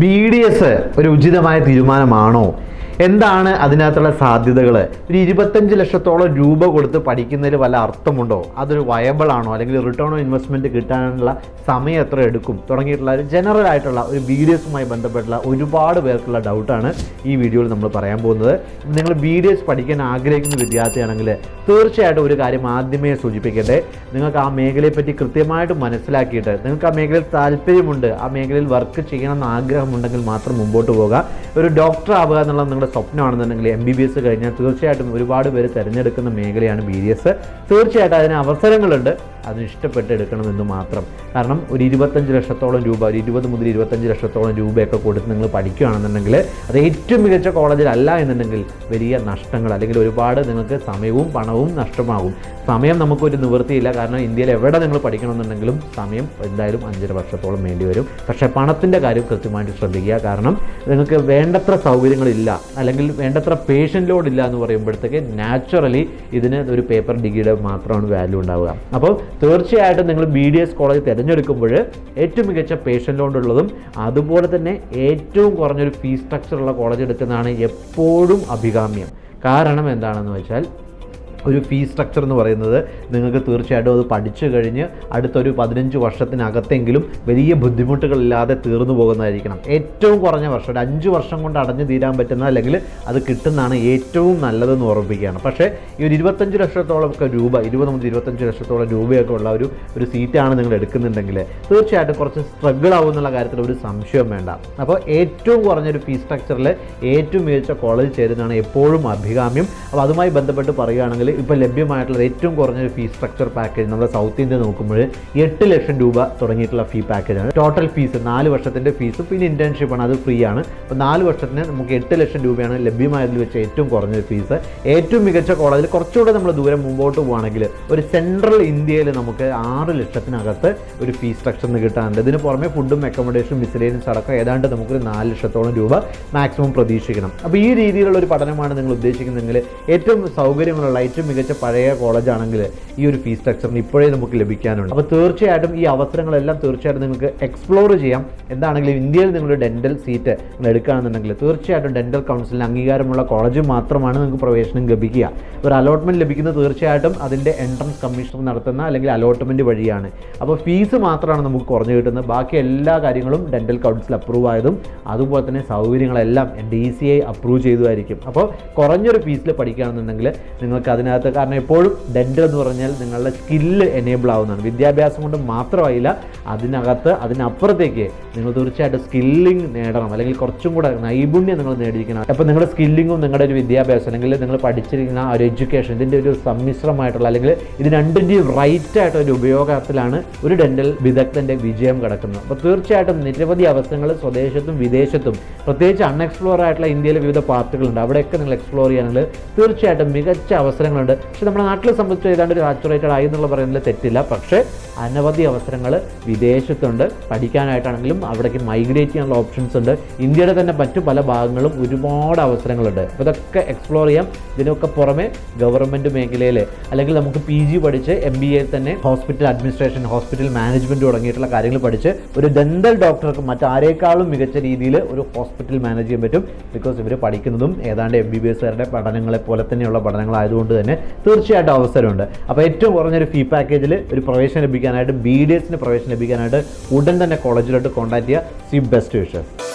B D S ഒരു ഉചിതമായ തീരുമാനമാണോ? എന്താണ് അതിനകത്തുള്ള സാധ്യതകൾ ഒരു ഇരുപത്തഞ്ച് ലക്ഷത്തോളം രൂപ കൊടുത്ത് പഠിക്കുന്നതിൽ വല്ല അർത്ഥമുണ്ടോ? അതൊരു വയബിൾ ആണോ? അല്ലെങ്കിൽ റിട്ടേൺ ഓൺ ഇൻവെസ്റ്റ്മെന്റ് കിട്ടാനുള്ള സമയം എത്ര എടുക്കും? തുടങ്ങിയിട്ടുള്ള ഒരു ജനറൽ ആയിട്ടുള്ള ഒരു വീഡിയോസുമായി ബന്ധപ്പെട്ടുള്ള ഒരുപാട് പേർക്കുള്ള ഡൗട്ടാണ് ഈ വീഡിയോയിൽ നമ്മൾ പറയാൻ പോകുന്നത്. നിങ്ങൾ വീഡിയോസ് പഠിക്കാൻ ആഗ്രഹിക്കുന്ന വിദ്യാർത്ഥിയാണെങ്കിൽ തീർച്ചയായിട്ടും ഒരു കാര്യം ആദ്യമേ സൂചിപ്പിക്കട്ടെ. നിങ്ങൾക്ക് ആ മേഖലയെ പറ്റി കൃത്യമായിട്ട് മനസ്സിലാക്കിയിട്ട് നിങ്ങൾക്ക് ആ മേഖലയിൽ താല്പര്യമുണ്ട് ആ മേഖലയിൽ വർക്ക് ചെയ്യണം ചെയ്യണമെന്ന് ആഗ്രഹമുണ്ടെങ്കിൽ മാത്രം മുമ്പോട്ട് പോകുക ഒരു ഡോക്ടർ ആവുക എന്നുള്ള നിങ്ങളുടെ സ്വപ്നമാണെന്നുണ്ടെങ്കിൽ എം ബി ബി എസ് കഴിഞ്ഞാൽ തീർച്ചയായിട്ടും ഒരുപാട് പേര് തിരഞ്ഞെടുക്കുന്ന മേഖലയാണ് ബി ഡി എസ് തീർച്ചയായിട്ടും അതിന് അവസരങ്ങളുണ്ട്. അതിന് ഇഷ്ടപ്പെട്ട് എടുക്കണമെന്ന് മാത്രം. കാരണം ഒരു ഇരുപത്തഞ്ച് ലക്ഷത്തോളം രൂപ ഒരു ഇരുപത് മുതൽ ഇരുപത്തഞ്ച് ലക്ഷത്തോളം രൂപയൊക്കെ കൊടുത്ത് നിങ്ങൾ പഠിക്കുകയാണെന്നുണ്ടെങ്കിൽ അത് ഏറ്റവും മികച്ച കോളേജിലല്ല എന്നുണ്ടെങ്കിൽ വലിയ നഷ്ടങ്ങൾ അല്ലെങ്കിൽ ഒരുപാട് നിങ്ങൾക്ക് സമയവും പണവും നഷ്ടമാകും. സമയം നമുക്കൊരു നിവൃത്തിയില്ല. കാരണം ഇന്ത്യയിൽ എവിടെ നിങ്ങൾ പഠിക്കണമെന്നുണ്ടെങ്കിലും സമയം എന്തായാലും അഞ്ചര വർഷത്തോളം വേണ്ടി വരും. പക്ഷേ പണത്തിന്റെ കാര്യം കൃത്യമായിട്ട് ശ്രദ്ധിക്കുക. കാരണം നിങ്ങൾക്ക് വേണ്ടത്ര സൗകര്യങ്ങളില്ല അല്ലെങ്കിൽ വേണ്ടത്ര പേഷ്യന്റ് ലോഡ് ഇല്ല എന്ന് പറയുമ്പോഴത്തേക്ക് നാച്ചുറലി ഇതിന് ഒരു പേപ്പർ ഡിഗ്രിയുടെ മാത്രമാണ് വാല്യൂ ഉണ്ടാവുക. അപ്പോൾ തീർച്ചയായിട്ടും നിങ്ങൾ ബി ഡി എസ് കോളേജ് തിരഞ്ഞെടുക്കുമ്പോൾ ഏറ്റവും മികച്ച പേഷ്യന്റ് ലോൺ ഉള്ളതും അതുപോലെ തന്നെ ഏറ്റവും കുറഞ്ഞൊരു ഫീസ് സ്ട്രക്ചറുള്ള കോളേജ് എടുക്കുന്നതാണ് എപ്പോഴും അഭികാമ്യം. കാരണം എന്താണെന്ന് വെച്ചാൽ ഒരു ഫീ സ്ട്രക്ചർ എന്ന് പറയുന്നത് നിങ്ങൾക്ക് തീർച്ചയായിട്ടും അത് പഠിച്ചു കഴിഞ്ഞ് അടുത്തൊരു പതിനഞ്ച് വർഷത്തിനകത്തെങ്കിലും വലിയ ബുദ്ധിമുട്ടുകളില്ലാതെ തീർന്നു പോകുന്നതായിരിക്കണം. ഏറ്റവും കുറഞ്ഞ വർഷം ഒരു അഞ്ച് വർഷം കൊണ്ട് അടഞ്ഞു തീരാൻ പറ്റുന്ന അല്ലെങ്കിൽ അത് കിട്ടുന്നതാണ് ഏറ്റവും നല്ലതെന്ന് ഓർമ്മിപ്പിക്കുകയാണ്. പക്ഷേ ഈ ഒരു ഇരുപത്തഞ്ച് ലക്ഷത്തോളം ഒക്കെ രൂപ ഇരുപത് മുതൽ ഇരുപത്തഞ്ച് ലക്ഷത്തോളം രൂപയൊക്കെ ഉള്ള ഒരു ഒരു സീറ്റാണ് നിങ്ങൾ എടുക്കുന്നുണ്ടെങ്കിൽ തീർച്ചയായിട്ടും കുറച്ച് സ്ട്രഗിൾ ആവും എന്നുള്ള കാര്യത്തിൽ ഒരു സംശയം വേണ്ട. അപ്പോൾ ഏറ്റവും കുറഞ്ഞൊരു ഫീ സ്ട്രക്ചറിൽ ഏറ്റവും മികച്ച കോളേജ് ചേരുന്നതാണ് എപ്പോഴും അഭികാമ്യം. അപ്പോൾ അതുമായി ബന്ധപ്പെട്ട് പറയുകയാണെങ്കിൽ ഇപ്പോൾ ലഭ്യമായിട്ടുള്ള ഏറ്റവും കുറഞ്ഞ ഫീ സ്ട്രക്ചർ പാക്കേജ് നമ്മുടെ സൗത്ത് ഇന്ത്യ നോക്കുമ്പോൾ എട്ട് ലക്ഷം രൂപ തുടങ്ങിയിട്ടുള്ള ഫീ പാക്കേജാണ് ടോട്ടൽ ഫീസ് നാല് വർഷത്തിന്റെ ഫീസ് പിന്നെ ഇന്റേൺഷിപ്പ് ആണ് അത് ഫ്രീ ആണ്. അപ്പോൾ നാല് വർഷത്തിന് നമുക്ക് എട്ട് ലക്ഷം രൂപയാണ് ലഭ്യമായതിൽ വെച്ച് ഏറ്റവും കുറഞ്ഞ ഫീസ് ഏറ്റവും മികച്ച കോളേജിൽ കുറച്ചുകൂടെ നമ്മൾ ദൂരം മുമ്പോട്ട് പോകുകയാണെങ്കിൽ ഒരു സെൻട്രൽ ഇന്ത്യയിൽ നമുക്ക് ആറ് ലക്ഷത്തിനകത്ത് ഒരു ഫീസ് സ്ട്രക്ചറിന് കിട്ടാനുണ്ട് ഇതിന് പുറമെ ഫുഡും അക്കോമഡേഷനും മിസ്ലേനും അടക്കം ഏതാണ്ട് നമുക്കൊരു നാല് ലക്ഷത്തോളം രൂപ മാക്സിമം പ്രതീക്ഷിക്കണം. അപ്പോൾ ഈ രീതിയിലുള്ള ഒരു പഠനമാണ് നിങ്ങൾ ഉദ്ദേശിക്കുന്നതെങ്കിൽ ഏറ്റവും സൗകര്യങ്ങളുള്ള ഏറ്റവും മികച്ച പഴയ കോളേജാണെങ്കിൽ ഈ ഒരു ഫീസ് സ്ട്രക്ചറിന് ഇപ്പോഴേ നമുക്ക് ലഭിക്കാനുണ്ട്. അപ്പോൾ തീർച്ചയായിട്ടും ഈ അവസരങ്ങളെല്ലാം തീർച്ചയായിട്ടും നിങ്ങൾക്ക് എക്സ്പ്ലോർ ചെയ്യാം. എന്താണെങ്കിലും ഇന്ത്യയിൽ നിങ്ങൾ ഡെന്റൽ സീറ്റ് എടുക്കുകയാണെന്നുണ്ടെങ്കിൽ തീർച്ചയായിട്ടും ഡെന്റൽ കൗൺസിലിന് അംഗീകാരമുള്ള കോളേജ് മാത്രമാണ് നിങ്ങൾക്ക് പ്രവേശനം ലഭിക്കുക. ഒരു അലോട്ട്മെന്റ് ലഭിക്കുന്നത് തീർച്ചയായിട്ടും അതിന്റെ എൻട്രൻസ് കമ്മീഷൻ നടത്തുന്ന അല്ലെങ്കിൽ അലോട്ട്മെന്റ് വഴിയാണ്. അപ്പോൾ ഫീസ് മാത്രമാണ് നമുക്ക് കുറഞ്ഞു കിട്ടുന്നത്. ബാക്കി എല്ലാ കാര്യങ്ങളും ഡെന്റൽ കൗൺസിൽ അപ്രൂവ് ആയതും അതുപോലെ തന്നെ സൗകര്യങ്ങളെല്ലാം ഡി സി ഐ അപ്രൂവ് ചെയ്തതായിരിക്കും. അപ്പോൾ കുറഞ്ഞൊരു ഫീസിൽ പഠിക്കുകയാണെന്നുണ്ടെങ്കിൽ നിങ്ങൾക്ക് അതിനകത്ത് കാരണം എപ്പോഴും ഡെന്റൽ എന്ന് പറഞ്ഞാൽ നിങ്ങളുടെ സ്കില്ല് എനേബിൾ ആവുന്നതാണ്. വിദ്യാഭ്യാസം കൊണ്ട് മാത്രമായില്ല അതിനകത്ത് അതിനപ്പുറത്തേക്ക് നിങ്ങൾ തീർച്ചയായിട്ടും സ്കില്ലിംഗ് നേടണം. അല്ലെങ്കിൽ കുറച്ചും കൂടെ നൈപുണ്യം നിങ്ങൾ നേടിയിരിക്കണം. അപ്പോൾ നിങ്ങളുടെ സ്കില്ലിങ്ങും നിങ്ങളുടെ ഒരു വിദ്യാഭ്യാസം അല്ലെങ്കിൽ നിങ്ങൾ പഠിച്ചിരിക്കുന്ന ഒരു എഡ്യൂക്കേഷൻ ഇതിന്റെ ഒരു സമ്മിശ്രമായിട്ടുള്ള അല്ലെങ്കിൽ ഇത് രണ്ടിന്റെയും റൈറ്റ് ഒരു ഉപയോഗത്തിലാണ് ഒരു ഡെന്റൽ വിദഗ്ധന്റെ വിജയം കിടക്കുന്നത്. അപ്പോൾ തീർച്ചയായിട്ടും നിരവധി അവസരങ്ങൾ സ്വദേശത്തും വിദേശത്തും പ്രത്യേകിച്ച് അൺഎക്സ്പ്ലോർ ആയിട്ടുള്ള ഇന്ത്യയിലെ വിവിധ പാർട്ടുകളുണ്ട്. അവിടെയൊക്കെ നിങ്ങൾ എക്സ്പ്ലോർ ചെയ്യാനുള്ള തീർച്ചയായിട്ടും മികച്ച അവസരങ്ങളുണ്ട് പക്ഷെ നമ്മുടെ നാട്ടിൽ സംബന്ധിച്ച് ഏതാണ്ട് ഒരു സാച്ചുറേറ്റഡ് ആയി എന്നുള്ള പറയുന്നതിൽ തെറ്റില്ല. പക്ഷേ അനവധി അവസരങ്ങൾ വിദേശത്തുണ്ട്. പഠിക്കാനായിട്ടാണെങ്കിലും അവിടേക്ക് മൈഗ്രേറ്റ് ചെയ്യാനുള്ള ഓപ്ഷൻസ് ഉണ്ട്. ഇന്ത്യയുടെ തന്നെ മറ്റു പല ഭാഗങ്ങളും ഒരുപാട് അവസരങ്ങളുണ്ട്. അപ്പോൾ ഇതൊക്കെ എക്സ്പ്ലോർ ചെയ്യാം. ഇതിനൊക്കെ പുറമെ ഗവൺമെന്റ് മേഖലയിൽ അല്ലെങ്കിൽ നമുക്ക് പി ജി പഠിച്ച് എം ബി എ തന്നെ ഹോസ്പിറ്റൽ അഡ്മിനിസ്ട്രേഷൻ ഹോസ്പിറ്റൽ മാനേജ്മെന്റ് തുടങ്ങിയിട്ടുള്ള കാര്യങ്ങൾ പഠിച്ച് ഒരു ഡെന്തൽ ഡോക്ടർക്ക് മറ്റാരേക്കാളും മികച്ച രീതിയിൽ ഒരു ഹോസ്പിറ്റൽ മാനേജ് ചെയ്യാൻ പറ്റും. ബിക്കോസ് ഇവർ പഠിക്കുന്നതും ഏതാണ്ട് എം ബി ബി എസുകാരുടെ പഠനങ്ങളെ പോലെ തന്നെയുള്ള പഠനങ്ങളായതുകൊണ്ട് തന്നെ തീർച്ചയായിട്ടും അവസരമുണ്ട്. അപ്പോൾ ഏറ്റവും കുറഞ്ഞൊരു ഫീ പാക്കേജിൽ ഒരു പ്രവേശനം ലഭിക്കാനായിട്ട് ബി ഡി എസിന് പ്രവേശനം ലഭിക്കാനായിട്ട് ഉടൻ തന്നെ കോളേജിലോട്ട് കോൺടാക്ട് ചെയ്യുക. See best wishes